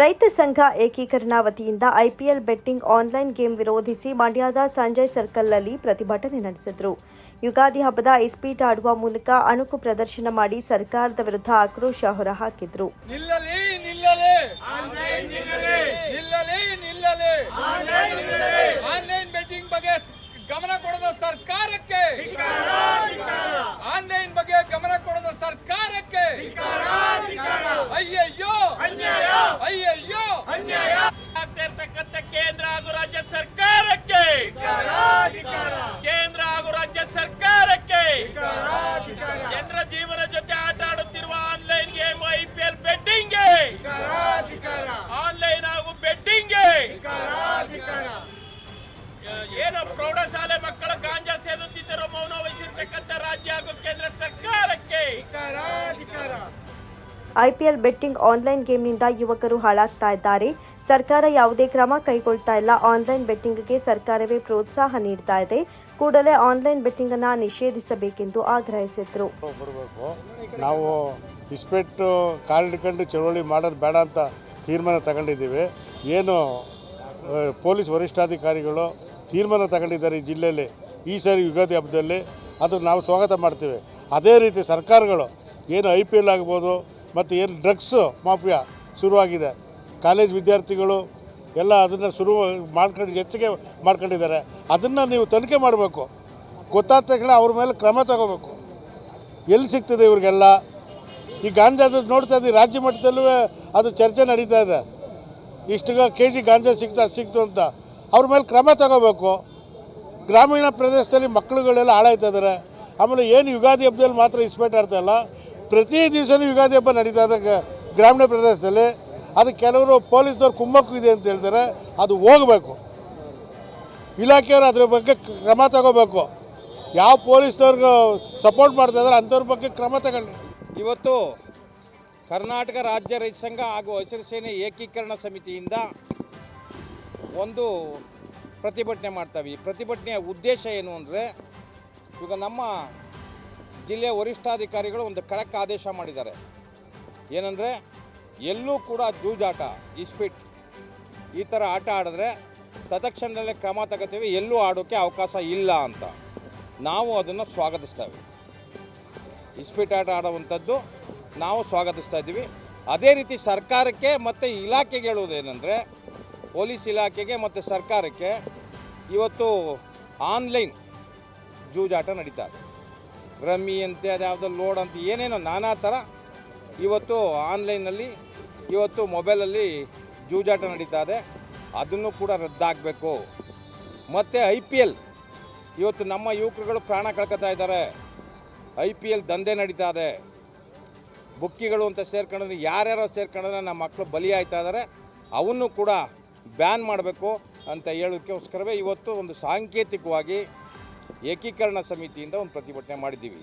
ರೈತ ಸಂಘ ಏಕೀಕರಣ ವತಿಯಿಂದ ಐಪಿಎಲ್ ಬೆಟ್ಟಿಂಗ್ ಆನ್ಲೈನ್ ಗೇಮ್ ವಿರೋಧಿಸಿ ಮಂಡ್ಯದ ಸಂಜಯ್ ಸರ್ಕಲ್ನಲ್ಲಿ ಪ್ರತಿಭಟನೆ ನಡೆಸಿದರು. ಯುಗಾದಿ ಹಬ್ಬದ ಇಸ್ಪೀಟ್ ಆಡುವ ಮೂಲಕ ಅಣುಕು ಪ್ರದರ್ಶನ ಮಾಡಿ ಸರ್ಕಾರದ ವಿರುದ್ಧ ಆಕ್ರೋಶ ಹೊರಹಾಕಿದ್ರು. ಐಪಿಎಲ್ ಬೆಟ್ಟಿಂಗ್ ಆನ್ಲೈನ್ ಗೇಮ್ನಿಂದ ಯುವಕರು ಹಾಳಾಗ್ತಾ ಇದ್ದಾರೆ. ಸರ್ಕಾರ ಯಾವುದೇ ಕ್ರಮ ಕೈಗೊಳ್ತಾ ಇಲ್ಲ. ಆನ್ಲೈನ್ ಬೆಟ್ಟಿಂಗ್ಗೆ ಸರ್ಕಾರವೇ ಪ್ರೋತ್ಸಾಹ ನೀಡ್ತಾ ಇದೆ. ಕೂಡಲೇ ಆನ್ಲೈನ್ ಬೆಟ್ಟಿಂಗ್ ಅನ್ನ ನಿಷೇಧಿಸಬೇಕೆಂದು ಆಗ್ರಹಿಸಿದ್ರು. ನಾವು ಇಸ್ಪೆಟ್ಟು ಕಾರ್ಡ್ ಹಿಡ್ಕೊಂಡು ಚಳವಳಿ ಮಾಡೋದು ಬೇಡ ಅಂತ ತೀರ್ಮಾನ ತಗೊಂಡಿದ್ದೀವಿ. ಏನು ಪೊಲೀಸ್ ವರಿಷ್ಠಾಧಿಕಾರಿಗಳು ತೀರ್ಮಾನ ತಗೊಂಡಿದ್ದಾರೆ ಈ ಜಿಲ್ಲೆಯಲ್ಲಿ. ಈ ಸಾರಿ ಯುಗಾದಿ ಹಬ್ಬದಲ್ಲಿ ಅದು ನಾವು ಸ್ವಾಗತ ಮಾಡ್ತೀವಿ. ಅದೇ ರೀತಿ ಸರ್ಕಾರಗಳು ಏನು ಐ ಪಿ ಎಲ್ ಆಗ್ಬೋದು ಮತ್ತು ಏನು ಡ್ರಗ್ಸು ಮಾಫಿಯಾ ಶುರುವಾಗಿದೆ. ಕಾಲೇಜ್ ವಿದ್ಯಾರ್ಥಿಗಳು ಎಲ್ಲ ಅದನ್ನು ಶುರು ಮಾಡ್ಕೊಂಡು ಹೆಚ್ಚಿಗೆ ಮಾಡ್ಕೊಂಡಿದ್ದಾರೆ. ಅದನ್ನು ನೀವು ತನಿಖೆ ಮಾಡಬೇಕು. ಗೊತ್ತಾದ ತಕ್ಷಣ ಅವ್ರ ಮೇಲೆ ಕ್ರಮ ತಗೋಬೇಕು. ಎಲ್ಲಿ ಸಿಗ್ತದೆ ಇವ್ರಿಗೆಲ್ಲ? ಈ ಗಾಂಜಾದ ನೋಡ್ತಾ ಇದ್ದೀವಿ ರಾಜ್ಯ ಮಟ್ಟದಲ್ಲೂ ಅದು ಚರ್ಚೆ ನಡೀತಾ ಇದೆ. ಇಷ್ಟು ಕೆ ಜಿ ಗಾಂಜಾ ಸಿಗ್ತಾ ಸಿಕ್ತು ಅಂತ. ಅವ್ರ ಮೇಲೆ ಕ್ರಮ ತಗೋಬೇಕು. ಗ್ರಾಮೀಣ ಪ್ರದೇಶದಲ್ಲಿ ಮಕ್ಕಳುಗಳೆಲ್ಲ ಹಾಳಾಯ್ತಾ ಇದ್ದಾರೆ. ಆಮೇಲೆ ಏನು ಯುಗಾದಿ ಹಬ್ಬದಲ್ಲಿ ಮಾತ್ರ ಇಸ್ಪೇಟ್ ಆಡ್ತಾಯಿಲ್ಲ ಪ್ರತಿ ದಿವಸನೂ ಯುಗಾದಿ ಹಬ್ಬ ನಡೀತಾ ಇದೆ ಗ್ರಾಮೀಣ ಪ್ರದೇಶದಲ್ಲಿ. ಅದು ಕೆಲವರು ಪೊಲೀಸ್ನವ್ರು ಕುಮ್ಮಕ್ಕು ಇದೆ ಅಂತ ಹೇಳ್ತಾರೆ. ಅದು ಹೋಗಬೇಕು. ಇಲಾಖೆಯವರು ಅದ್ರ ಬಗ್ಗೆ ಕ್ರಮ ತಗೋಬೇಕು. ಯಾವ ಪೊಲೀಸ್ನವ್ರಿಗೆ ಸಪೋರ್ಟ್ ಮಾಡ್ತಾ ಇದ್ದಾರೆ ಅಂಥವ್ರ ಬಗ್ಗೆ ಕ್ರಮ ತಗೊಳ್ಳಿ. ಇವತ್ತು ಕರ್ನಾಟಕ ರಾಜ್ಯ ರೈತ ಸಂಘ ಹಾಗೂ ಹಸಿರು ಸೇನೆ ಏಕೀಕರಣ ಸಮಿತಿಯಿಂದ ಒಂದು ಪ್ರತಿಭಟನೆ ಮಾಡ್ತಾವೆ. ಈ ಪ್ರತಿಭಟನೆಯ ಉದ್ದೇಶ ಏನು ಅಂದರೆ, ಈಗ ನಮ್ಮ ಜಿಲ್ಲೆಯ ವರಿಷ್ಠಾಧಿಕಾರಿಗಳು ಒಂದು ಖಡಕ್ ಆದೇಶ ಮಾಡಿದ್ದಾರೆ. ಏನಂದರೆ, ಎಲ್ಲೂ ಕೂಡ ಜೂಜಾಟ, ಇಸ್ಪಿಟ್, ಈ ಥರ ಆಟ ಆಡಿದ್ರೆ ತತ್ಕ್ಷಣದಲ್ಲೇ ಕ್ರಮ ತಗೋತೀವಿ, ಎಲ್ಲೂ ಆಡೋಕ್ಕೆ ಅವಕಾಶ ಇಲ್ಲ ಅಂತ. ನಾವು ಅದನ್ನು ಸ್ವಾಗತಿಸ್ತೇವೆ ಇಸ್ಪಿಟ್ ಆಟ ಆಡುವಂಥದ್ದು ನಾವು ಸ್ವಾಗತಿಸ್ತಾ ಇದ್ದೀವಿ. ಅದೇ ರೀತಿ ಸರ್ಕಾರಕ್ಕೆ ಮತ್ತು ಇಲಾಖೆಗೆ ಹೇಳುವುದೇನೆಂದರೆ ಪೊಲೀಸ್ ಇಲಾಖೆಗೆ ಮತ್ತು ಸರ್ಕಾರಕ್ಕೆ ಇವತ್ತು ಆನ್ಲೈನ್ ಜೂಜಾಟ ನಡೀತಾ ಇದೆ. ರಮ್ಮಿ ಅಂತೆ ಅದ್ಯಾವುದೋ ಲೋಡ್ ಅಂತ ಏನೇನೋ ನಾನಾ ಥರ ಇವತ್ತು ಆನ್ಲೈನಲ್ಲಿ ಇವತ್ತು ಮೊಬೈಲಲ್ಲಿ ಜೂಜಾಟ ನಡೀತಾ ಇದೆ ಅದನ್ನು ಕೂಡ ರದ್ದಾಗಬೇಕು. ಮತ್ತು ಐ ಪಿ ಎಲ್, ಇವತ್ತು ನಮ್ಮ ಯುವಕರುಗಳು ಪ್ರಾಣ ಕಳ್ಕೊತಾ ಇದ್ದಾರೆ. ಐ ಪಿ ಎಲ್ ದಂಧೆ ನಡೀತಾ ಇದೆ ಬುಕ್ಕಿಗಳು ಅಂತ ಸೇರ್ಕೊಂಡ್ರೆ ಯಾರ್ಯಾರೋ ಸೇರ್ಕೊಂಡ್ರೆ ನಮ್ಮ ಮಕ್ಕಳು ಬಲಿ ಆಯ್ತಾ ಇದ್ದಾರೆ. ಅವನ್ನು ಕೂಡ ಬ್ಯಾನ್ ಮಾಡಬೇಕು ಅಂತ ಹೇಳೋಕ್ಕೋಸ್ಕರವೇ ಇವತ್ತು ಒಂದು ಸಾಂಕೇತಿಕವಾಗಿ ಏಕೀಕರಣ ಸಮಿತಿಯಿಂದ ಒಂದು ಪ್ರತಿಭಟನೆ ಮಾಡಿದ್ದೀವಿ.